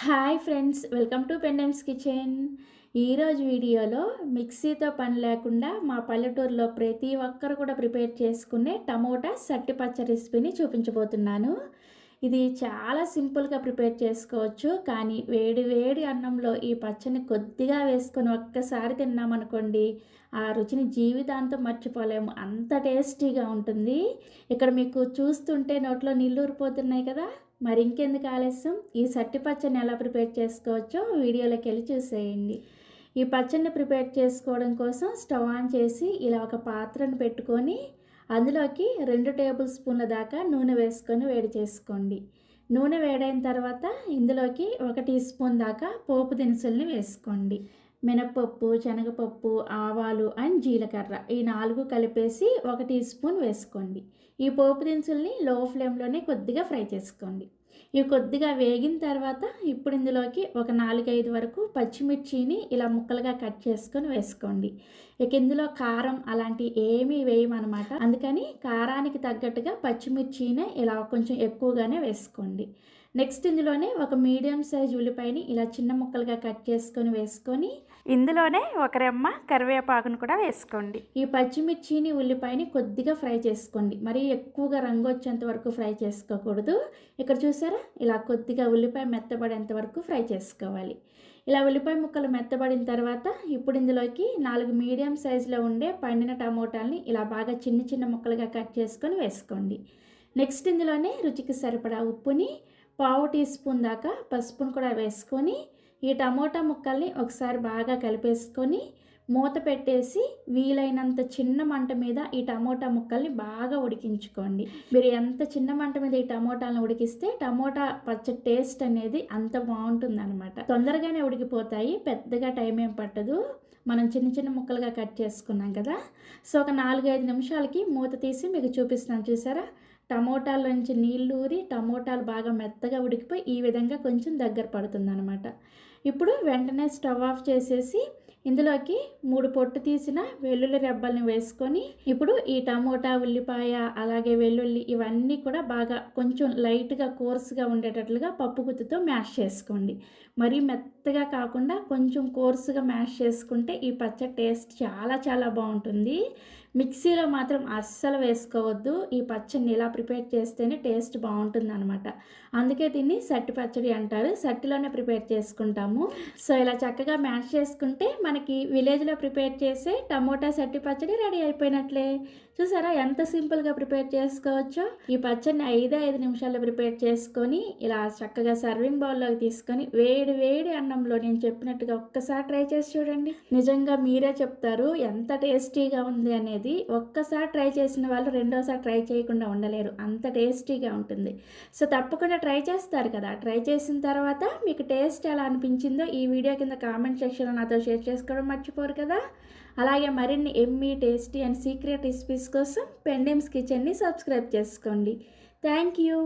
Hi friends welcome to Pendams kitchen. ఈరోజు వీడియోలో మిక్సీతో పని లేకుండా మా పల్లెటూరులో ప్రతి ఒక్కరు కూడా ప్రిపేర్ చేసుకునే టమోటా సట్టి పచ్చ రెసిపీని చూపించబోతున్నాను. ఇది చాలా సింపుల్గా ప్రిపేర్ చేసుకోవచ్చు కానీ వేడి వేడి అన్నంలో ఈ పచ్చని కొద్దిగా వేసుకొని ఒక్కసారి తిన్నామనుకోండి ఆ రుచిని జీవితాంతం మర్చిపోలేము. అంత టేస్టీగా ఉంటుంది. ఇక్కడ మీకు చూస్తుంటే నోట్లో నీళ్ళు ఊరిపోతున్నాయి కదా. మరి ఇంకెందుకు ఆలస్యం? ఈ సట్టి పచ్చని ఎలా ప్రిపేర్ చేసుకోవచ్చో వీడియోలోకి వెళ్ళి చూసేయండి. ఈ పచ్చడిని ప్రిపేర్ చేసుకోవడం కోసం స్టవ్ ఆన్ చేసి ఇలా ఒక పాత్రను పెట్టుకొని అందులోకి రెండు టేబుల్ స్పూన్ల దాకా నూనె వేసుకొని వేడి చేసుకోండి. నూనె వేడైన తర్వాత ఇందులోకి ఒక టీ స్పూన్ దాకా పోపు దినుసుల్ని వేసుకోండి. మినపప్పు శనగపప్పు ఆవాలు అండ్ జీలకర్ర ఈ నాలుగు కలిపేసి ఒక టీ స్పూన్ వేసుకోండి. ఈ పోపు దినుసుల్ని లో ఫ్లేమ్లోనే కొద్దిగా ఫ్రై చేసుకోండి. ఇవి కొద్దిగా వేగిన తర్వాత ఇప్పుడు ఇందులోకి ఒక నాలుగైదు వరకు పచ్చిమిర్చిని ఇలా ముక్కలుగా కట్ చేసుకొని వేసుకోండి. ఇక ఇందులో కారం అలాంటి ఏమీ వేయమన్నమాట అందుకని కారానికి తగ్గట్టుగా పచ్చిమిర్చినే ఇలా కొంచెం ఎక్కువగానే వేసుకోండి. నెక్స్ట్ ఇందులోనే ఒక మీడియం సైజ్ ఉల్లిపాయని ఇలా చిన్న ముక్కలుగా కట్ చేసుకొని వేసుకొని ఇందులోనే ఒక రెమ్మ కరివేపాకును కూడా వేసుకోండి. ఈ పచ్చిమిర్చిని ఉల్లిపాయని కొద్దిగా ఫ్రై చేసుకోండి. మరీ ఎక్కువగా రంగు వచ్చేంత వరకు ఫ్రై చేసుకోకూడదు. ఇక్కడ చూసారా? ఇలా కొద్దిగా ఉల్లిపాయ మెత్తబడేంత వరకు ఫ్రై చేసుకోవాలి. ఇలా ఉల్లిపాయ ముక్కలు మెత్తబడిన తర్వాత ఇప్పుడు ఇందులోకి నాలుగు మీడియం సైజులో ఉండే పండిన టమోటాలని ఇలా బాగా చిన్న చిన్న ముక్కలుగా కట్ చేసుకొని వేసుకోండి. నెక్స్ట్ ఇందులోనే రుచికి సరిపడా ఉప్పుని పావు టీ స్పూన్ దాకా పసుపును కూడా వేసుకొని ఈ టమోటా ముక్కల్ని ఒకసారి బాగా కలిపేసుకొని మూత పెట్టేసి వీలైనంత చిన్న మంట మీద ఈ టమోటా ముక్కల్ని బాగా ఉడికించుకోండి. మీరు ఎంత చిన్న మంట మీద ఈ టమోటాలను ఉడికిస్తే టమోటా పచ్చ టేస్ట్ అనేది అంత బాగుంటుంది అనమాట తొందరగానే ఉడికిపోతాయి పెద్దగా టైం ఏం పట్టదు. మనం చిన్న చిన్న ముక్కలుగా కట్ చేసుకున్నాం కదా. సో ఒక నాలుగైదు నిమిషాలకి మూత తీసి మీకు చూపిస్తున్నాను చూసారా? టమోటాల నుంచి నీళ్ళు ఊరి టమోటాలు బాగా మెత్తగా ఉడికిపోయి ఈ విధంగా కొంచెం దగ్గర పడుతుంది అనమాట ఇప్పుడు వెంటనే స్టవ్ ఆఫ్ చేసేసి ఇందులోకి మూడు పొట్టు తీసిన వెల్లుల్లి రెబ్బల్ని వేసుకొని ఇప్పుడు ఈ టమోటా ఉల్లిపాయ అలాగే వెల్లుల్లి ఇవన్నీ కూడా బాగా కొంచెం లైట్గా కోర్స్గా ఉండేటట్లుగా పప్పు గుత్తితో మ్యాష్ చేసుకోండి. మరీ మెత్తగా కాకుండా కొంచెం కోర్సుగా మ్యాష్ చేసుకుంటే ఈ పచ్చ టేస్ట్ చాలా చాలా బాగుంటుంది. మిక్సీలో మాత్రం అస్సలు వేసుకోవద్దు. ఈ పచ్చడిని ఇలా ప్రిపేర్ చేస్తేనే టేస్ట్ బాగుంటుంది అనమాట అందుకే దీన్ని సట్టి పచ్చడి అంటారు. సట్టిలోనే ప్రిపేర్ చేసుకుంటాము. సో ఇలా చక్కగా మ్యాష్ చేసుకుంటే మనకి విలేజ్లో ప్రిపేర్ చేసే టమోటా సట్టి పచ్చడి రెడీ అయిపోయినట్లే. చూసారా? ఎంత సింపుల్గా ప్రిపేర్ చేసుకోవచ్చో. ఈ పచ్చడిని ఐదే ఐదు నిమిషాల్లో ప్రిపేర్ చేసుకొని ఇలా చక్కగా సర్వింగ్ బౌల్లోకి తీసుకొని వేడి వేడి అన్నం అన్నంలో నేను చెప్పినట్టుగా ఒక్కసారి ట్రై చేసి చూడండి. నిజంగా మీరే చెప్తారు ఎంత టేస్టీగా ఉంది అనేది. ఒక్కసారి ట్రై చేసిన వాళ్ళు రెండోసారి ట్రై చేయకుండా ఉండలేరు. అంత టేస్టీగా ఉంటుంది. సో తప్పకుండా ట్రై చేస్తారు కదా. ట్రై చేసిన తర్వాత మీకు టేస్ట్ ఎలా అనిపించిందో ఈ వీడియో కింద కామెంట్ సెక్షన్లో నాతో షేర్ చేసుకోవడం మర్చిపోరు కదా. అలాగే మరిన్ని yummy tasty and secret recipes కోసం పెండెమ్స్ కిచెన్ని సబ్స్క్రైబ్ చేసుకోండి. Thank you.